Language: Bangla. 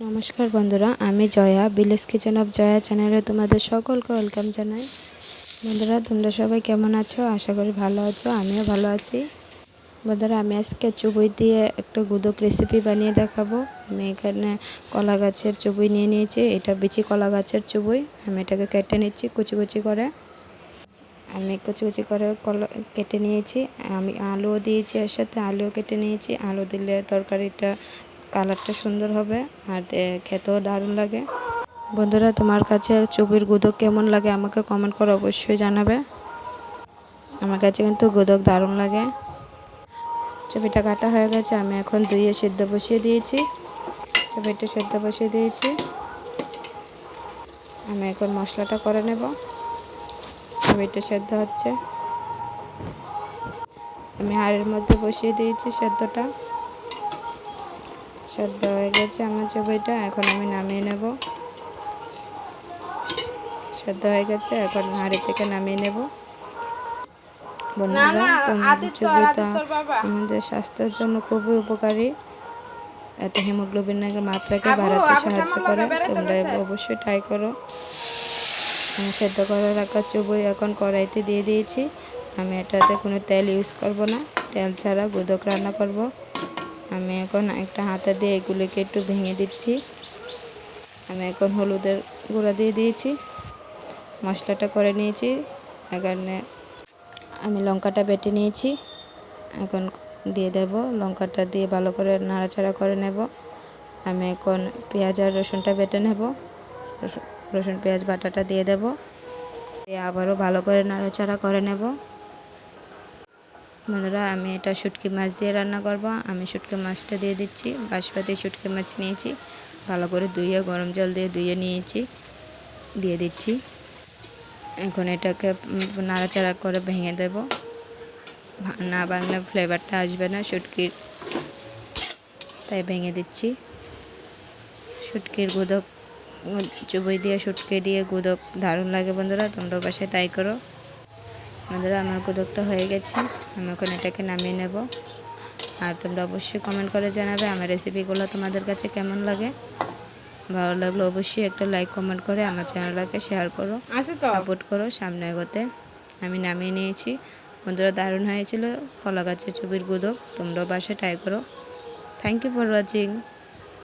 নমস্কার বন্ধুরা, আমি জয়া বিলেস কিচেন অফ জয়া চ্যানেলে তোমাদের সকলকে ওয়েলকাম জানাই। বন্ধুরা, তোমরা সবাই কেমন আছো? আশা করি ভালো আছো, আমিও ভালো আছি। বন্ধুরা, আমি আজকে চুবই দিয়ে একটা গুদক রেসিপি বানিয়ে দেখাবো। আমি এখানে কলা গাছের চুবই নিয়ে নিয়েছি, এটা বিচি কলা গাছের চুবই। আমি এটাকে কেটে নিচ্ছি কুচি কুচি করে। আমি কুচি কুচি করে কলা, কেটে নিয়েছি। আমি আলুও দিয়েছি এর সাথে, আলুও কেটে নিয়েছি। আলু দিলে তরকারিটা কালারটা সুন্দর হবে আর খেতেও দারুণ লাগে। বন্ধুরা, তোমার কাছে চুবির গুদক কেমন লাগে আমাকে কমেন্ট করে অবশ্যই জানাবে। আমার কাছে কিন্তু গুদক দারুণ লাগে। চুবিটা কাটা হয়ে গেছে, আমি এখন ধুয়ে সেদ্ধ বসিয়ে দিয়েছি। চুবিটা সেদ্ধ বসিয়ে দিয়েছি। আমি এখন মশলাটা করে নেব। চুবিটা সেদ্ধ হচ্ছে। আমি হাড়ের মধ্যে বসিয়ে দিয়েছি সেদ্ধটা। সেদ্ধ হয়ে গেছে আমার চবিটা এখন আমি নামিয়ে নেব। সেদ্ধ হয়ে গেছে এখন হাঁড়ি থেকে নামিয়ে নেব। বন্ধুরা চবিটা আমাদের স্বাস্থ্যের জন্য খুবই উপকারী। এতে হিমোগ্লোবিনের মাত্রাকে বাড়াতে সাহায্য করে তোমরা অবশ্যই ট্রাই করো। আমি সেদ্ধ করে রাখা চুবই এখন কড়াইতে দিয়ে দিয়েছি। আমি এটাতে কোনো তেল ইউজ করব না। তেল ছাড়া গুদক রান্না করব। আমি এখন একটা হাতা দিয়ে এগুলোকে একটু ভেঙে দিচ্ছি। আমি এখন হলুদের গুঁড়া দিয়ে দিয়েছি। মশলাটা করে নিয়েছি। এখানে আমি লঙ্কাটা বেটে নিয়েছি। এখন দিয়ে দেব। লঙ্কাটা দিয়ে ভালো করে নাড়াচাড়া করে নেব। আমি এখন পেঁয়াজ আর রসুনটা বেটে নেব। রসুন পেঁয়াজ, বাটাটা দিয়ে দেব। আবারও ভালো করে নাড়াচাড়া করে নেব। বন্ধুরা, আমি এটা শুটকি মাছ দিয়ে রান্না করব। আমি শুটকি মাছটা দিয়ে দিচ্ছি বাসপাতি শুটকি মাছ নিয়েছি। ভালো করে ধুয়ে, গরম জল দিয়ে ধুয়ে নিয়েছি, দিয়ে দিচ্ছি। এখন এটাকে নাড়াচাড়া করে ভেঙে দেব। না বাংলা ফ্লেভারটা আসবে না শুটকির। তাই ভেঙে দিচ্ছি। শুটকির গুদক চুবই দিয়ে, শুটকি দিয়ে গুদক দারুণ লাগে বন্ধুরা তোমরা বাসায় তাই করো। বন্ধুরা আমার গুদকটা হয়ে গেছে। আমি এখন এটাকে নামিয়ে নেব। আর তোমরা অবশ্যই কমেন্ট করে জানাবে আমার রেসিপিগুলো তোমাদের কাছে কেমন লাগে। ভালো লাগলে অবশ্যই একটা লাইক কমেন্ট করে আমার চ্যানেলটাকে শেয়ার করো। সাপোর্ট করো সামনে এগোতে। আমি নামিয়ে নিয়েছি। বন্ধুরা দারুণ হয়েছিল। কলা গাছের ছবির গুদক তোমরাও বাসায় ট্রাই করো। Thank you for watching